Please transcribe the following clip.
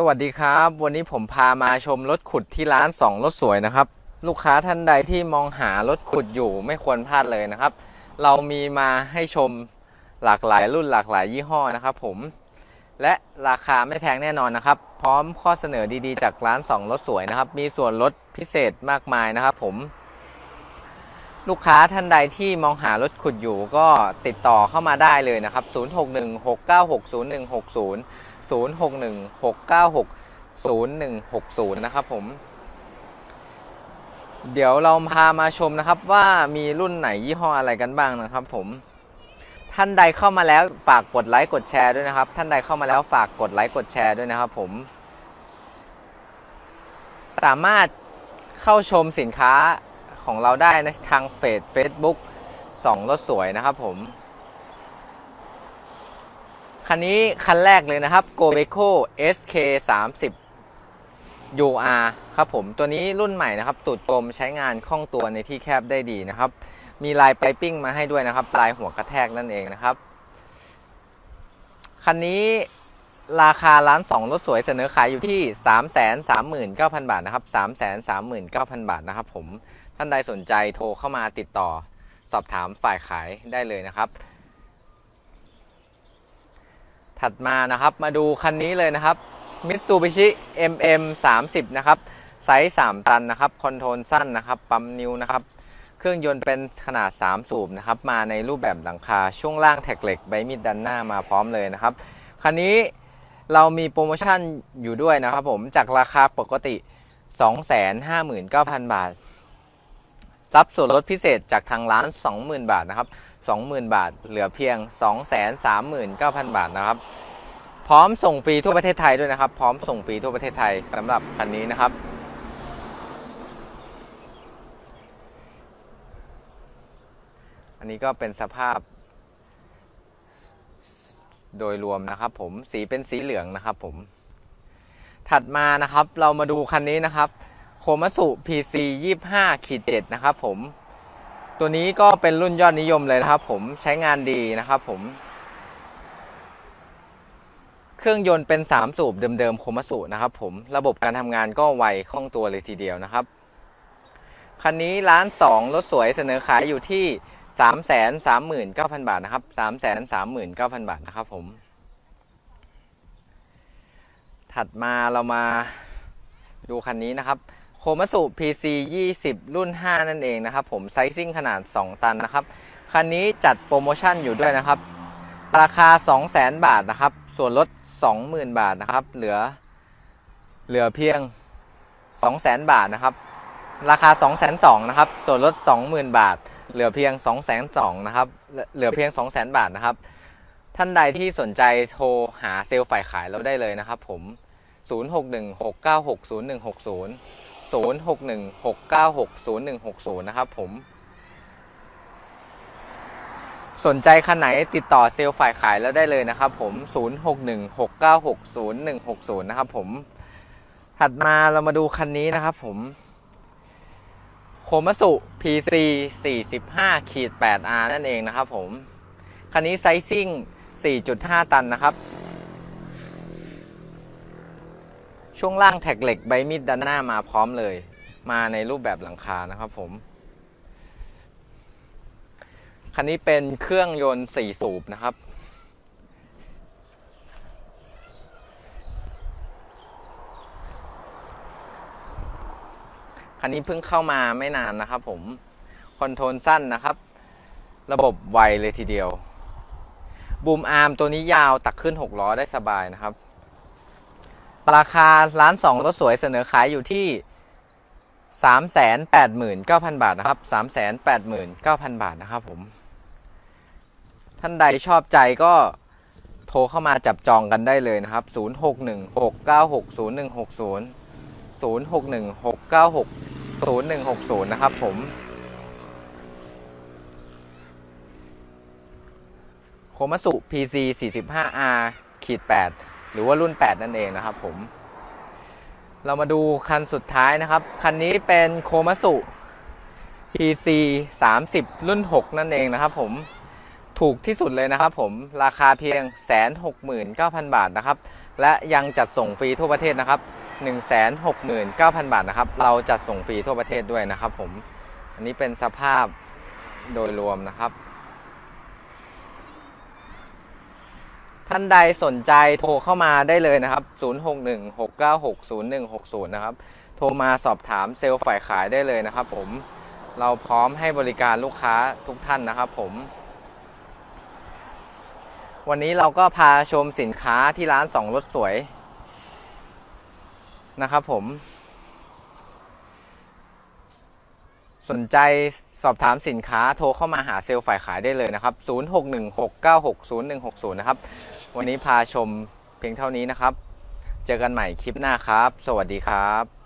สวัสดีครับ วันนี้ผมพามาชมรถขุดที่ร้านสองรถสวยนะครับ ลูกค้าท่านใดที่มองหารถขุดอยู่ไม่ควรพลาดเลยนะครับ เรามีมาให้ชมหลากหลายรุ่นหลากหลายยี่ห้อนะครับ ผม และราคาไม่แพงแน่นอนนะครับ พร้อมข้อเสนอดีๆ จากร้านสองรถสวยนะครับ มีส่วนลดพิเศษมากมายนะครับ ผม ลูกค้าท่านใดที่มองหารถขุดอยู่ก็ติดต่อเข้ามาได้เลยนะครับ 0616960160 0616960160 นะครับผม เดี๋ยวเราพามาชมนะครับว่ามีรุ่นไหนยี่ห้ออะไรกันบ้างนะครับผม ท่านใดเข้ามาแล้วฝากกดไลค์กดแชร์ด้วยนะครับ ท่านใดเข้ามาแล้วฝากกดไลค์กดแชร์ด้วยนะครับผม สามารถเข้าชมสินค้าของเราได้ในทางเพจ Facebook สองรถสวยนะครับผม คันนี้คันแรกเลยนะครับ g o b e c o SK 30 UR ครับผมตัวนี้รุ่นใหม่นะครับ ตูดกลมใช้งานคล่องตัวในที่แคบได้ดีนะครับ มีลายไ i ปิ้งมาให้ด้วยนะครับ ลายหัวกระแทกนั่นเองนะครับ คันนี้ราคาร้าน2รถสวยเสนอขายอยู่ที่ 339,000 บาทนะครับ 339,000 บาทนะครับผมท่านใดสนใจโทรเข้ามาติดต่อ สอบถามฝ่ายขายได้เลยนะครับ ถัดมานะครับมาดูคันนี้เลยนะครับ Mitsubishi MM 30นะครับไซส์ 3 ตันนะครับคอนโทรลสั้นนะครับปั๊มนิ้วนะครับเครื่องยนต์เป็นขนาด 3 สูบนะครับมาในรูปแบบหลังคาช่วงล่างแท็กเหล็กใบมีดดันหน้ามาพร้อมเลยนะครับคันนี้เรามีโปรโมชั่นอยู่ด้วยนะครับผมจากราคาปกติ 259,000 บาทรับส่วนลดพิเศษจากทางร้าน 20,000 บาทนะครับ 20,000 บาท เหลือเพียง 239,000 บาทนะครับ พร้อมส่งฟรีทั่วประเทศไทยด้วยนะครับ พร้อมส่งฟรีทั่วประเทศไทยสำหรับคันนี้นะครับอันนี้ก็เป็นสภาพ โดยรวมนะครับ ผมสีเป็นสีเหลืองนะครับ ผม ถัดมานะครับ เรามาดูคันนี้นะครับ โคมัสุ PC 25ขีด7นะครับ ผม ตัวนี้ก็เป็นรุ่นยอดนิยมเลยนะครับ ผมใช้งานดีนะครับผม เครื่องยนต์เป็น 3 สูบเดิมๆโคมัสุนะครับ ผมระบบการทำงานก็ไวคล่องตัวเลยทีเดียวนะครับคันนี้ร้าน 2 รถสวยเสนอขายอยู่ที่ 339,000 บาทนะครับ 339,000 บาทนะครับผม ถัดมาเรามาดูคันนี้นะครับ โคมัสุ PC 20 รุ่น 5 นั่นเองนะครับผมไซซิ่งขนาด 2 ตันนะครับ คันนี้จัดโปรโมชั่นอยู่ด้วยนะครับ ราคา 200,000 บาทนะครับ ส่วนลด 20,000 บาทนะครับ เหลือ เหลือเพียง 200,000 บาทนะครับ ราคา 202,000นะครับ ส่วนลด 20,000 บาท เหลือเพียง 202,000นะครับ เหลือเพียง 200,000 บาทนะครับ ท่านใดที่สนใจโทรหาเซลล์ฝ่ายขายเราได้เลยนะครับผม 0616960160 0616960160 นะครับผม สนใจคันไหนติดต่อเซลล์ฝ่ายขายแล้วได้เลยนะครับผม 0616960160 นะครับผม ถัดมาเรามาดูคันนี้นะครับผมโคมัสุ PC 45ขีด 8R นั่นเองนะครับผม คันนี้ไซซิ่ง 4.5 ตันนะครับ ช่วงล่างแท็กเหล็กใบมีดด้านหน้ามาพร้อมเลย มาในรูปแบบหลังคานะครับผม คันนี้เป็นเครื่องยนต์4สูบนะครับ คันนี้เพิ่งเข้ามาไม่นานนะครับผม คอนโทรลสั้นนะครับ ระบบไวเลยทีเดียว บูมอาร์มตัวนี้ยาวตักขึ้น 6 ล้อได้สบายนะครับ ราคาร้าน2รถสวยเสนอขายอยู่ที่389,000บาทนะครับ389,000บาทนะครับผม ท่านใดชอบใจก็โทรเข้ามาจับจองกันได้เลยนะครับ 0616960160 0616960160 นะครับผม โคมัสุ PC 45R ขีด8 หรือว่ารุ่น 8 นั่นเองนะครับผม เรามาดูคันสุดท้ายนะครับ คันนี้เป็นโคมัสุ PC 30 รุ่น 6 นั่นเองนะครับผมถูกที่สุดเลยนะครับผมราคาเพียง 169,000 บาทนะครับ และยังจัดส่งฟรีทั่วประเทศนะครับ 169,000 บาทนะครับ เราจัดส่งฟรีทั่วประเทศด้วยนะครับผม อันนี้เป็นสภาพโดยรวมนะครับ ท่านใดสนใจโทรเข้ามาได้เลยนะครับ 0616960160 นะครับ โทรมาสอบถามเซลล์ฝ่ายขายได้เลยนะครับ ผม เราพร้อมให้บริการลูกค้าทุกท่านนะครับ ผม วันนี้เราก็พาชมสินค้าที่ร้านสองรถสวยนะครับ ผม สนใจสอบถามสินค้าโทรเข้ามาหาเซลล์ฝ่ายขายได้เลยนะครับ 0616960160 นะครับ วันนี้พาชมเพียงเท่านี้นะครับ เจอกันใหม่คลิปหน้าครับ สวัสดีครับ